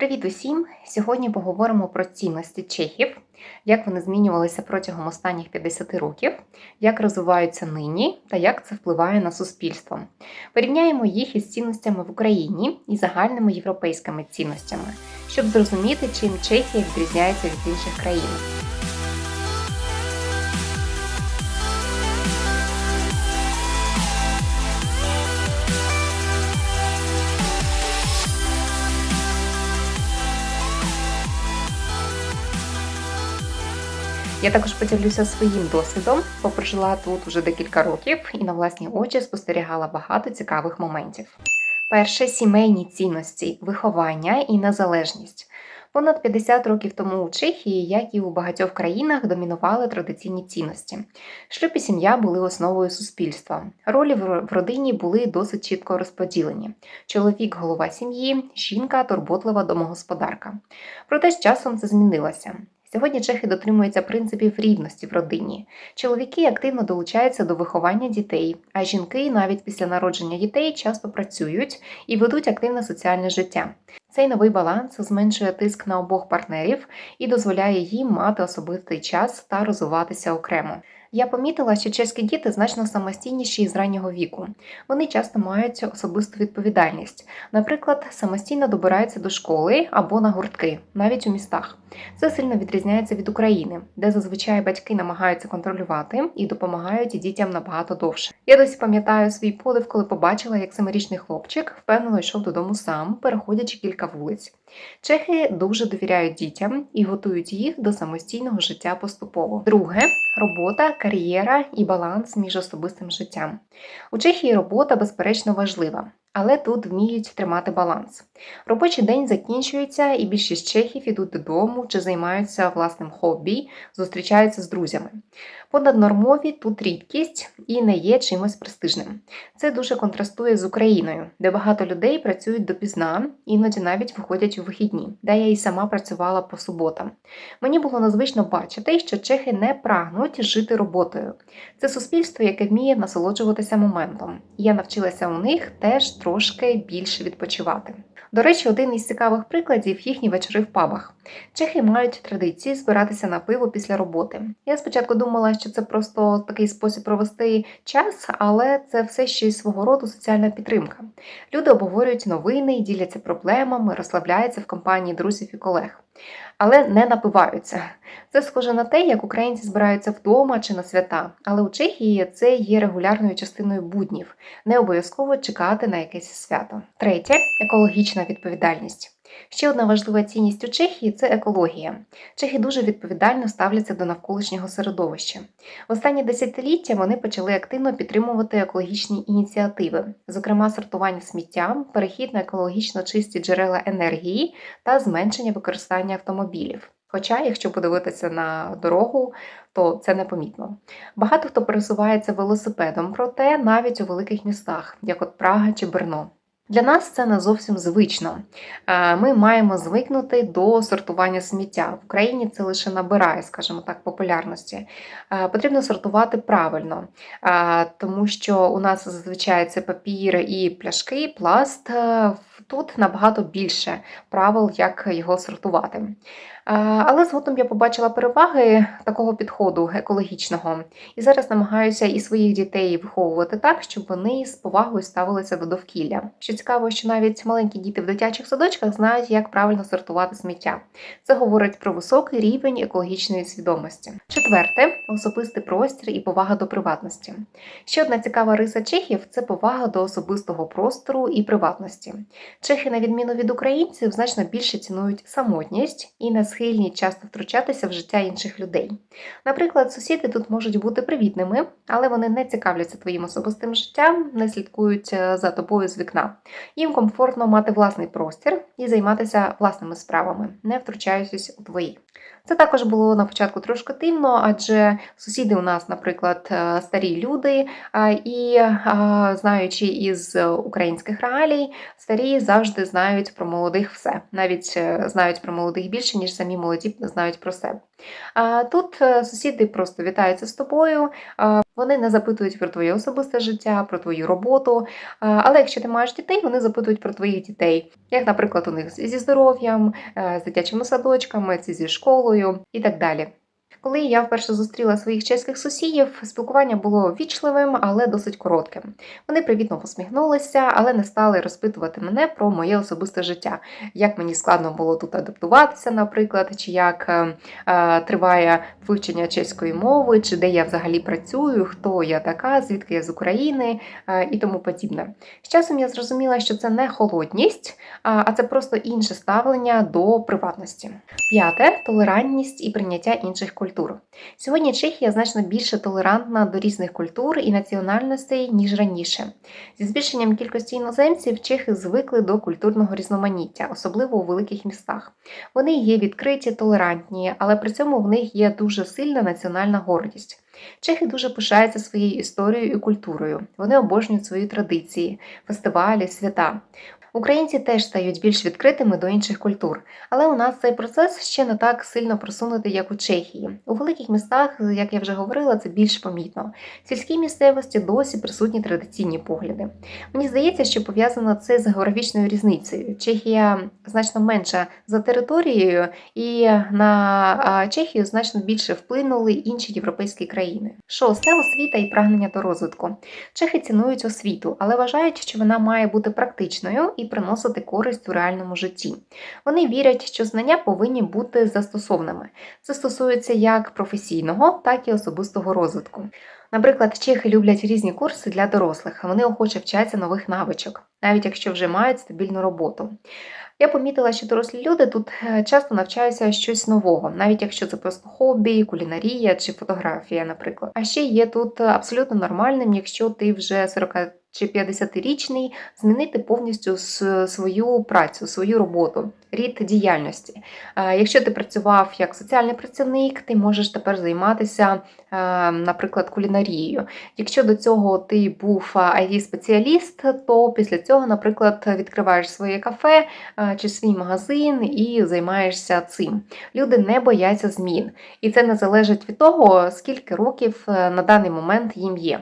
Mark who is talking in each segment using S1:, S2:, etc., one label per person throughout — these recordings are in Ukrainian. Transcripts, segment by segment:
S1: Привіт усім! Сьогодні поговоримо про цінності чехів, як вони змінювалися протягом останніх 50 років, як розвиваються нині та як це впливає на суспільство. Порівняємо їх із цінностями в Україні і загальними європейськими цінностями, щоб зрозуміти, чим Чехія відрізняється від інших країн. Я також поділюся своїм досвідом, бо прожила тут уже декілька років і на власні очі спостерігала багато цікавих моментів. Перше сімейні цінності, виховання і незалежність. Понад 50 років тому у Чехії, як і у багатьох країнах, домінували традиційні цінності. Шлюб і сім'я були основою суспільства. Ролі в родині були досить чітко розподілені: чоловік голова сім'ї, жінка турботлива домогосподарка. Проте з часом це змінилося. Сьогодні чехи дотримуються принципів рівності в родині. Чоловіки активно долучаються до виховання дітей, а жінки навіть після народження дітей часто працюють і ведуть активне соціальне життя. Цей новий баланс зменшує тиск на обох партнерів і дозволяє їм мати особистий час та розвиватися окремо. Я помітила, що чеські діти значно самостійніші з раннього віку. Вони часто мають особисту відповідальність, наприклад, самостійно добираються до школи або на гуртки, навіть у містах. Це сильно відрізняється від України, де зазвичай батьки намагаються контролювати і допомагають дітям набагато довше. Я досі пам'ятаю свій подив, коли побачила, як семирічний хлопчик впевнено йшов додому сам, переходячи кілька вулиць. Чехи дуже довіряють дітям і готують їх до самостійного життя поступово. Друге робота, кар'єра і баланс між особистим життям. У Чехії робота безперечно важлива. Але тут вміють тримати баланс. Робочий день закінчується, і більшість чехів ідуть додому чи займаються власним хобі, зустрічаються з друзями. Понаднормові тут рідкість і не є чимось престижним. Це дуже контрастує з Україною, де багато людей працюють допізна, іноді навіть виходять у вихідні, де я і сама працювала по суботам. Мені було незвично бачити, що чехи не прагнуть жити роботою. Це суспільство, яке вміє насолоджуватися моментом. Я навчилася у них теж трошки більше відпочивати. До речі, один із цікавих прикладів їхні вечори в пабах. Чехи мають традиції збиратися на пиво після роботи. Я спочатку думала, що це просто такий спосіб провести час, але це все ще й свого роду соціальна підтримка. Люди обговорюють новини, діляться проблемами, розслабляються в компанії друзів і колег але не напиваються. Це схоже на те, як українці збираються вдома чи на свята, але у Чехії це є регулярною частиною буднів, не обов'язково чекати на якесь свято. Третє екологічна відповідальність. Ще одна важлива цінність у Чехії це екологія. Чехи дуже відповідально ставляться до навколишнього середовища. В останні десятиліття вони почали активно підтримувати екологічні ініціативи, зокрема сортування сміття, перехід на екологічно чисті джерела енергії та зменшення використання автомобілів. Хоча, якщо подивитися на дорогу, то це непомітно. Багато хто пересувається велосипедом, проте навіть у великих містах, як от Прага чи Берно. Для нас це не зовсім звично. Ми маємо звикнути до сортування сміття. В Україні це лише набирає, скажімо так, популярності. Потрібно сортувати правильно, тому що у нас зазвичай це папір і пляшки, пласт. Тут набагато більше правил, як його сортувати. Але згодом я побачила переваги такого підходу екологічного, і зараз намагаюся і своїх дітей виховувати так, щоб вони з повагою ставилися до довкілля. Що цікаво, що навіть маленькі діти в дитячих садочках знають, як правильно сортувати сміття. Це говорить про високий рівень екологічної свідомості. Четверте особистий простір і повага до приватності. Ще одна цікава риса чехів це повага до особистого простору і приватності. Чехи, на відміну від українців, значно більше цінують самотність і не схильні часто втручатися в життя інших людей. Наприклад, сусіди тут можуть бути привітними, але вони не цікавляться твоїм особистим життям, не слідкують е, за тобою з вікна. Їм комфортно мати власний простір і займатися власними справами, не втручаючись у твої. Це також було на початку трошки дивно, адже сусіди у нас, наприклад, е, старі люди, і знаючи із українських реалій, старі завжди знають про молодих все, навіть е, знають про молодих більше, ніж самі молоді знають про себе. Тут сусіди просто вітаються з тобою, Вони не запитують про твоє особисте життя, про твою роботу. Але якщо ти маєш дітей, вони запитують про твоїх дітей, як, наприклад, у них зі здоров'ям, з дитячими садочками, зі школою і так далі. Коли я вперше зустріла своїх чеських сусідів, спілкування було вічливим, але досить коротким. Вони привітно посміхнулися, але не стали розпитувати мене про моє особисте життя, як мені складно було тут адаптуватися, наприклад, чи як е, е, триває вивчення чеської мови, чи де я взагалі працюю, хто я така, звідки я з України е, і тому подібне. З часом я зрозуміла, що це не холодність, а це просто інше ставлення до приватності. П'яте толерантність і прийняття інших культур культур. Сьогодні Чехія значно більше толерантна до різних культур і національностей, ніж раніше. Зі збільшенням кількості іноземців чехи звикли до культурного різноманіття, особливо у великих містах. Вони є відкриті, толерантні, але при цьому в них є дуже сильна національна гордість. Чехи дуже пишаються своєю історією і культурою. Вони обожнюють свої традиції, фестивалі, свята. Українці теж стають більш відкритими до інших культур, але у нас цей процес ще не так сильно просунутий, як у Чехії. У великих містах, як я вже говорила, це більш помітно. В сільській місцевості досі присутні традиційні погляди. Мені здається, що пов'язано це з географічною різницею. Чехія значно менша за територією, і на Чехію значно більше вплинули інші європейські країни. Шосте освіта і прагнення до розвитку. Чехи цінують освіту, але вважають, що вона має бути практичною і приносити користь у реальному житті. Вони вірять, що знання повинні бути застосованими. Це стосується як професійного, так і особистого розвитку. Наприклад, чехи люблять різні курси для дорослих, вони охоче вчаться нових навичок, навіть якщо вже мають стабільну роботу. Я помітила, що дорослі люди тут е, часто навчаються щось нового, навіть якщо це просто хобі, кулінарія чи фотографія, наприклад. А ще є тут абсолютно нормальним, якщо ти вже 40 чи 50-річний змінити повністю свою працю, свою роботу, рід діяльності. Е, якщо ти працював як соціальний працівник, ти можеш тепер займатися, е, наприклад, кулінарією. Якщо до цього ти був it спеціаліст то після цього, наприклад, відкриваєш своє кафе е, чи свій магазин і займаєшся цим. Люди не бояться змін, і це не залежить від того, скільки років на даний момент їм є.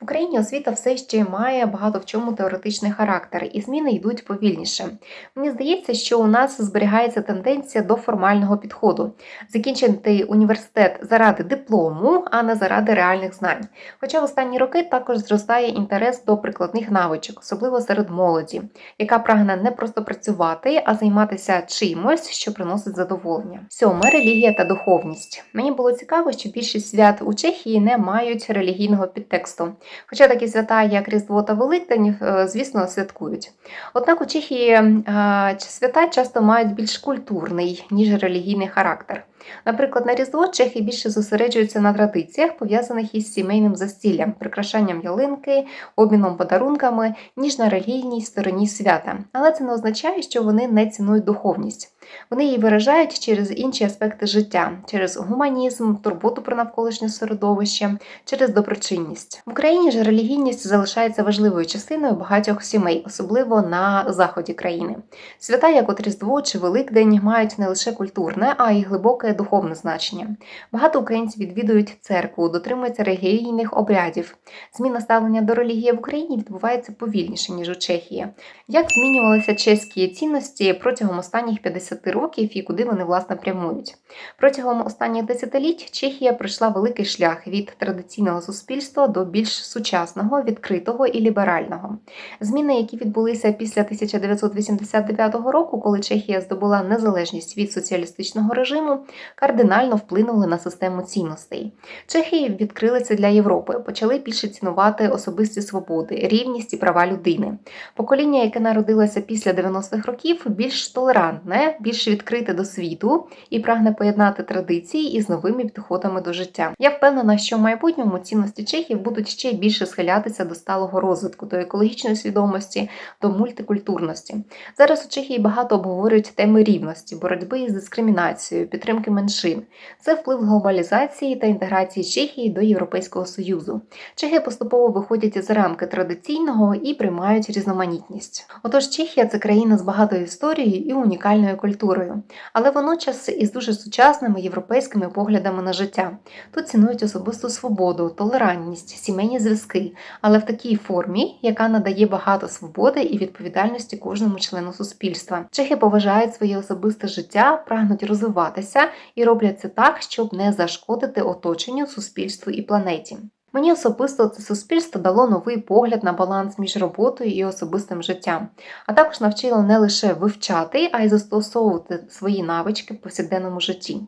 S1: В Україні освіта все ще має багато в чому теоретичний характер, і зміни йдуть повільніше. Мені здається, що у нас зберігається тенденція до формального підходу, закінчити університет заради диплому, а не заради реальних знань. Хоча в останні роки також зростає інтерес до прикладних навичок, особливо серед молоді, яка прагне не просто працювати, а займатися чимось, що приносить задоволення. Сьоме релігія та духовність. Мені було цікаво, що більшість свят у Чехії не мають релігійного підтексту. Хоча такі свята, як Різдво та Великдень, е, звісно, святкують. Однак у Чехії е, свята часто мають більш культурний, ніж релігійний характер. Наприклад, на Різдво чехи більше зосереджуються на традиціях, пов'язаних із сімейним застіллям, прикрашанням ялинки, обміном подарунками, ніж на релігійній стороні свята. Але це не означає, що вони не цінують духовність. Вони її виражають через інші аспекти життя, через гуманізм, турботу про навколишнє середовище, через доброчинність. В Україні ж релігійність залишається важливою частиною багатьох сімей, особливо на заході країни. Свята, як от Різдво чи Великдень, мають не лише культурне, а й глибоке духовне значення. Багато українців відвідують церкву, дотримуються релігійних обрядів. Зміна ставлення до релігії в Україні відбувається повільніше ніж у Чехії. Як змінювалися чеські цінності протягом останніх 50 10 років і куди вони власне прямують. Протягом останніх десятиліть Чехія пройшла великий шлях від традиційного суспільства до більш сучасного, відкритого і ліберального. Зміни, які відбулися після 1989 року, коли Чехія здобула незалежність від соціалістичного режиму, кардинально вплинули на систему цінностей. Чехії відкрилися для Європи, почали більше цінувати особисті свободи, рівність і права людини. Покоління, яке народилося після 90-х років, більш толерантне більш відкрите до світу і прагне поєднати традиції із новими підходами до життя. Я впевнена, що в майбутньому цінності чехів будуть ще більше схилятися до сталого розвитку, до екологічної свідомості, до мультикультурності. Зараз у Чехії багато обговорюють теми рівності, боротьби із дискримінацією, підтримки меншин. Це вплив глобалізації та інтеграції Чехії до Європейського Союзу. Чехи поступово виходять з рамки традиційного і приймають різноманітність. Отож, Чехія це країна з багатою історією і унікальною культурою культурою, але водночас із дуже сучасними європейськими поглядами на життя. Тут цінують особисту свободу, толерантність, сімейні зв'язки, але в такій формі, яка надає багато свободи і відповідальності кожному члену суспільства. Чехи поважають своє особисте життя, прагнуть розвиватися і роблять це так, щоб не зашкодити оточенню, суспільству і планеті. Мені особисто це суспільство дало новий погляд на баланс між роботою і особистим життям, а також навчило не лише вивчати, а й застосовувати свої навички в повсякденному житті.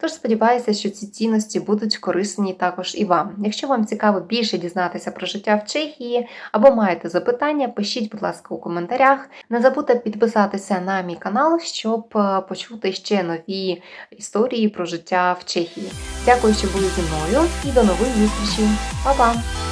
S1: Тож сподіваюся, що ці цінності будуть корисні також і вам. Якщо вам цікаво більше дізнатися про життя в Чехії або маєте запитання, пишіть, будь ласка, у коментарях. Не забудьте підписатися на мій канал, щоб е, почути ще нові історії про життя в Чехії. Дякую, що були зі мною і до нових зустрічей! 老公